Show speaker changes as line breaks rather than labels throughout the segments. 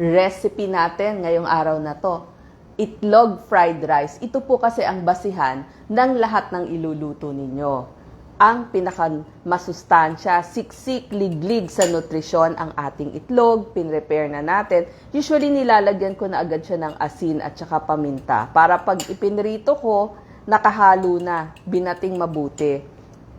recipe natin ngayong araw na to. Itlog fried rice. Ito po kasi ang basihan ng lahat ng iluluto ninyo. Ang pinaka masustansya, siksik, liglig sa nutrisyon ang ating itlog, pinrepair na natin. Usually nilalagyan ko na agad siya ng asin at saka paminta para pag ipinrito ko, nakahalo na, binating mabuti.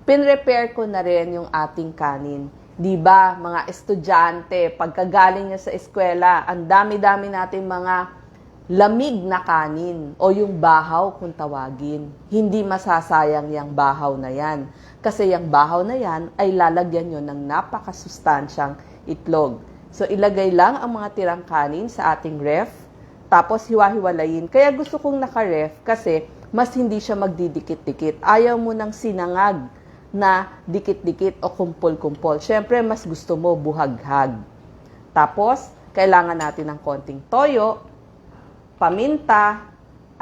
Pinrepair ko na rin yung ating kanin. 'Di ba, mga estudyante, pagkagaling niya sa eskwela, ang dami-dami nating mga lamig na kanin o yung bahaw kung tawagin. Hindi masasayang yung bahaw na yan. Kasi yung bahaw na yan ay lalagyan nyo ng napakasustansyang itlog. So ilagay lang ang mga tirang kanin sa ating ref, tapos hiwa-hiwalayin. Kaya gusto kong naka-ref kasi mas hindi siya magdidikit-dikit. Ayaw mo ng sinangag na dikit-dikit o kumpol-kumpol. Siyempre, mas gusto mo buhaghag. Tapos, kailangan natin ng konting toyo, paminta,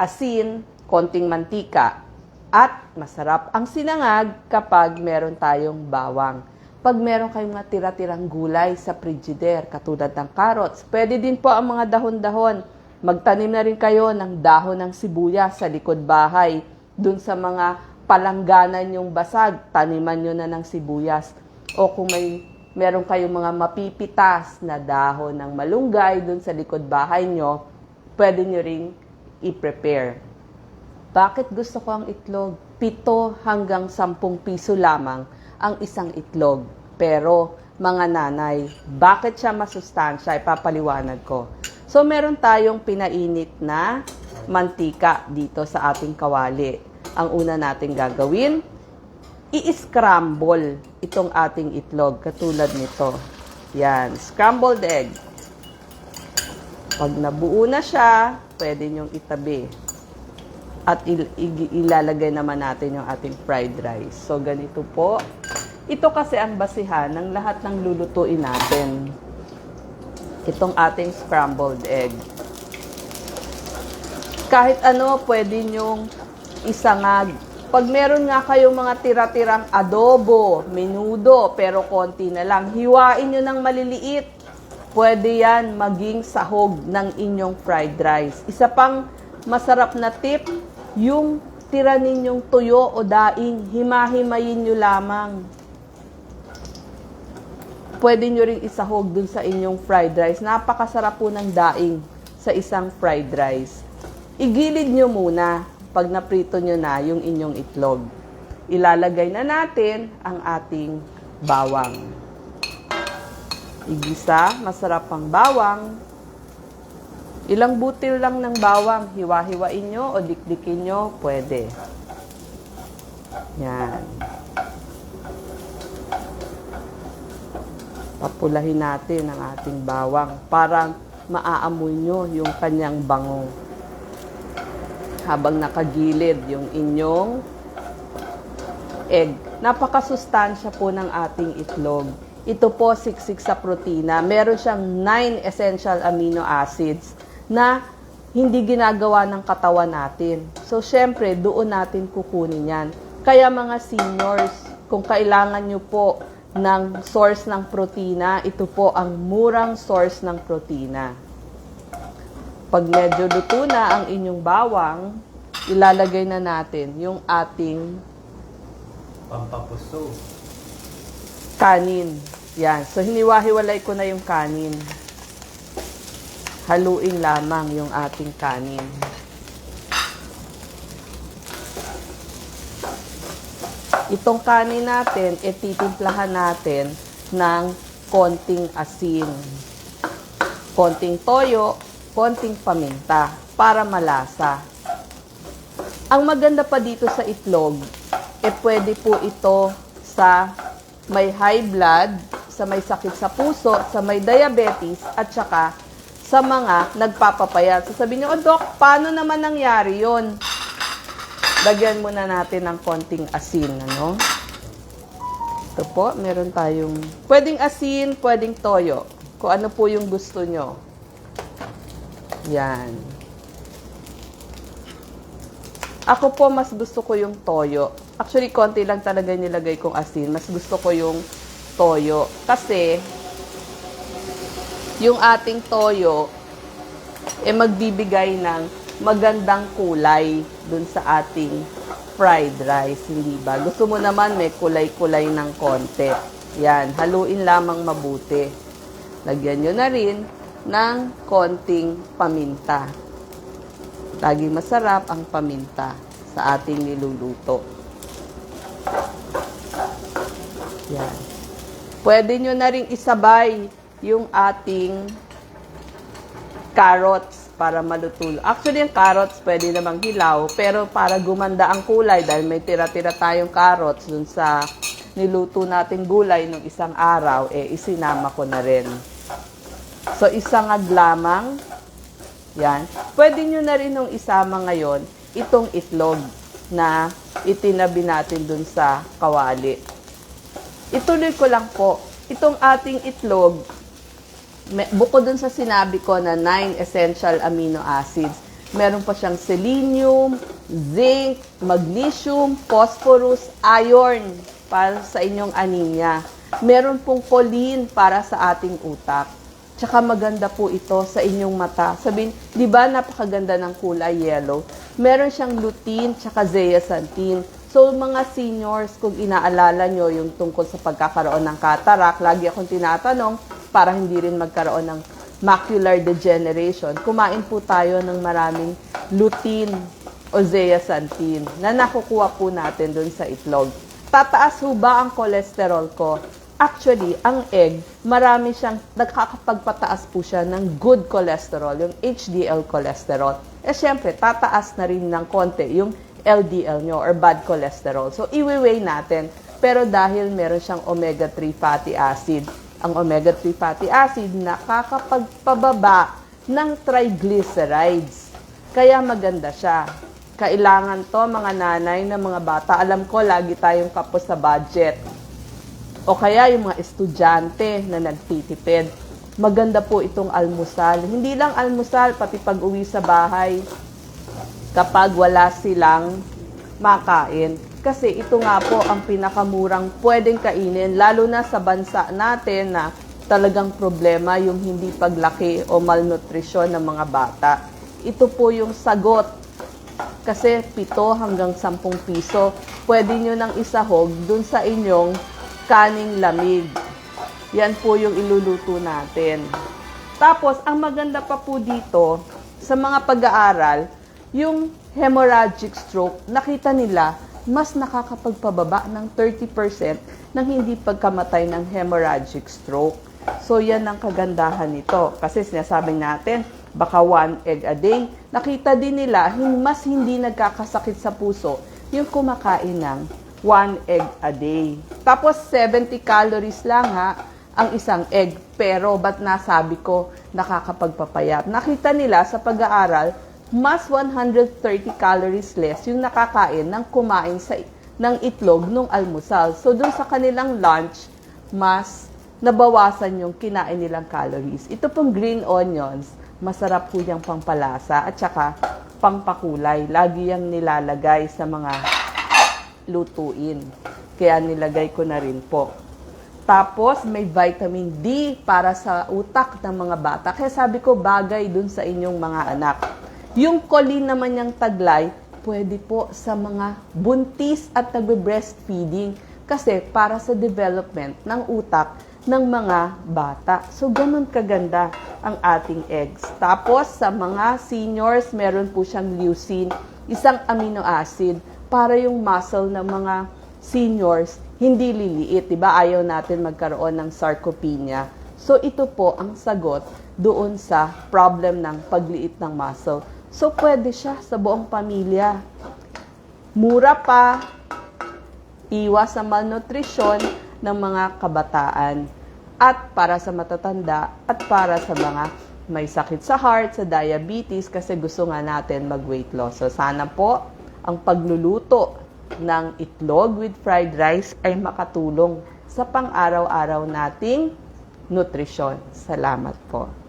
asin, konting mantika. At masarap ang sinangag kapag meron tayong bawang. Pag meron kayong mga tira-tirang gulay sa frigider, katulad ng carrots, pwede din po ang mga dahon-dahon. Magtanim na rin kayo ng dahon ng sibuyas sa likod bahay. Dun sa mga palangganan yung basag, taniman nyo na ng sibuyas. O kung may meron kayong mga mapipitas na dahon ng malunggay dun sa likod bahay nyo, pwede nyo ring i-prepare. Bakit gusto ko ang itlog? Pito hanggang sampung piso lamang ang isang itlog. Pero, mga nanay, bakit siya masustansya? Ipapaliwanag ko. So, meron tayong pinainit na mantika dito sa ating kawali. Ang una nating gagawin, i-scramble itong ating itlog katulad nito. Yan, scrambled egg. Pag nabuo na siya, pwede nyong itabi. At il- ilalagay naman natin yung ating fried rice. So, ganito po. Ito kasi ang basihan ng lahat ng lulutuin natin. Itong ating scrambled egg. Kahit ano, pwede nyong isangag. Pag meron nga kayong mga tira-tirang adobo, menudo, pero konti na lang, hiwain nyo ng maliliit. Pwede yan maging sahog ng inyong fried rice. Isa pang masarap na tip, yung tira ninyong tuyo o daing, himahimayin nyo lamang. Pwede nyo ring isahog dun sa inyong fried rice. Napakasarap po ng daing sa isang fried rice. Igilid nyo muna pag naprito nyo na yung inyong itlog. Ilalagay na natin ang ating bawang. Igisa, masarap ang bawang. Ilang butil lang ng bawang, hiwa-hiwain nyo o dikdikin nyo, pwede. Yan. Papulahin natin ang ating bawang para maaamoy nyo yung kanyang bango. Habang nakagilid yung inyong egg. Napakasustansya po ng ating itlog. Ito po siksik sa protina. Meron siyang 9 essential amino acids na hindi ginagawa ng katawan natin. So, syempre, doon natin kukunin yan. Kaya mga seniors, kung kailangan nyo po ng source ng protina, ito po ang murang source ng protina. Pag medyo luto na ang inyong bawang, ilalagay na natin yung ating
Pampapuso.
kanin. Yan. So, hiniwa-hiwalay ko na yung kanin. Haluin lamang yung ating kanin. Itong kanin natin, e titimplahan natin ng konting asin, konting toyo, konting paminta para malasa. Ang maganda pa dito sa itlog, eh pwede po ito sa may high blood, sa may sakit sa puso, sa may diabetes, at saka sa mga nagpapapayat. So sabi niyo, oh Doc, paano naman nangyari yon? Lagyan muna natin ng konting asin, ano? Ito po, meron tayong, pwedeng asin, pwedeng toyo. Kung ano po yung gusto nyo. Yan. Ako po, mas gusto ko yung toyo. Actually, konti lang talaga nilagay kong asin. Mas gusto ko yung toyo. Kasi, yung ating toyo, eh magbibigay ng magandang kulay dun sa ating fried rice, hindi ba? Gusto mo naman may kulay-kulay ng konti. Yan, haluin lamang mabuti. Lagyan nyo na rin ng konting paminta. Laging masarap ang paminta sa ating niluluto. Yan. Pwede nyo na rin isabay yung ating carrots para malutulo. Actually, yung carrots pwede namang hilaw, pero para gumanda ang kulay dahil may tira-tira tayong carrots dun sa niluto nating gulay nung isang araw, eh isinama ko na rin. So, isangag lamang. Yan. Pwede nyo na rin nung isama ngayon itong itlog na itinabi natin dun sa kawali. Ituloy ko lang po. Itong ating itlog, bukod dun sa sinabi ko na 9 essential amino acids, meron pa siyang selenium, zinc, magnesium, phosphorus, iron para sa inyong anemia. Meron pong choline para sa ating utak. Tsaka maganda po ito sa inyong mata. Sabihin, di ba napakaganda ng kulay yellow? Meron siyang lutein tsaka zeaxanthin. So, mga seniors, kung inaalala nyo yung tungkol sa pagkakaroon ng cataract, lagi akong tinatanong para hindi rin magkaroon ng macular degeneration, kumain po tayo ng maraming lutein o zeaxanthin na nakukuha po natin dun sa itlog. Tataas ho ba ang cholesterol ko? Actually, ang egg, marami siyang, nagkakapagpataas po siya ng good cholesterol, yung HDL cholesterol. Eh, syempre, tataas na rin ng konti yung LDL nyo or bad cholesterol. So, iwi-weigh natin. Pero dahil meron siyang omega-3 fatty acid, ang omega-3 fatty acid nakakapagpababa ng triglycerides. Kaya maganda siya. Kailangan to mga nanay na mga bata. Alam ko, lagi tayong kapos sa budget. O kaya yung mga estudyante na nagtitipid. Maganda po itong almusal. Hindi lang almusal, pati pag uwi sa bahay kapag wala silang makain. Kasi ito nga po ang pinakamurang pwedeng kainin, lalo na sa bansa natin na talagang problema yung hindi paglaki o malnutrisyon ng mga bata. Ito po yung sagot. Kasi 7 hanggang 10 piso, pwede nyo nang isahog dun sa inyong kaning lamig. Yan po yung iluluto natin. Tapos, ang maganda pa po dito, sa mga pag-aaral, yung hemorrhagic stroke, nakita nila, mas nakakapagpababa ng 30% ng hindi pagkamatay ng hemorrhagic stroke. So, yan ang kagandahan nito. Kasi sinasabing natin, baka one egg a day. Nakita din nila, mas hindi nagkakasakit sa puso yung kumakain ng one egg a day. Tapos, 70 calories lang ha, ang isang egg. Pero, ba't nasabi ko nakakapagpapayat? Nakita nila sa pag-aaral, mas 130 calories less yung nakakain ng kumain sa ng itlog nung almusal. So, dun sa kanilang lunch, mas nabawasan yung kinain nilang calories. Ito pong green onions, masarap po yung pampalasa at saka pangpakulay. Lagi yung nilalagay sa mga lutuin. Kaya nilagay ko na rin po. Tapos, may vitamin D para sa utak ng mga bata. Kaya sabi ko, bagay dun sa inyong mga anak. Yung choline naman yung taglay, pwede po sa mga buntis at nagbe-breastfeeding kasi para sa development ng utak ng mga bata. So, ganun kaganda ang ating eggs. Tapos, sa mga seniors, meron po siyang leucine, isang amino acid para yung muscle ng mga seniors hindi liliit. Diba? Ayaw natin magkaroon ng sarcopenia. So, ito po ang sagot doon sa problem ng pagliit ng muscle. So, pwede siya sa buong pamilya. Mura pa, iwas sa malnutrisyon ng mga kabataan at para sa matatanda at para sa mga may sakit sa heart, sa diabetes kasi gusto nga natin mag-weight loss. So, sana po ang pagluluto ng itlog with fried rice ay makatulong sa pang-araw-araw nating nutrisyon. Salamat po.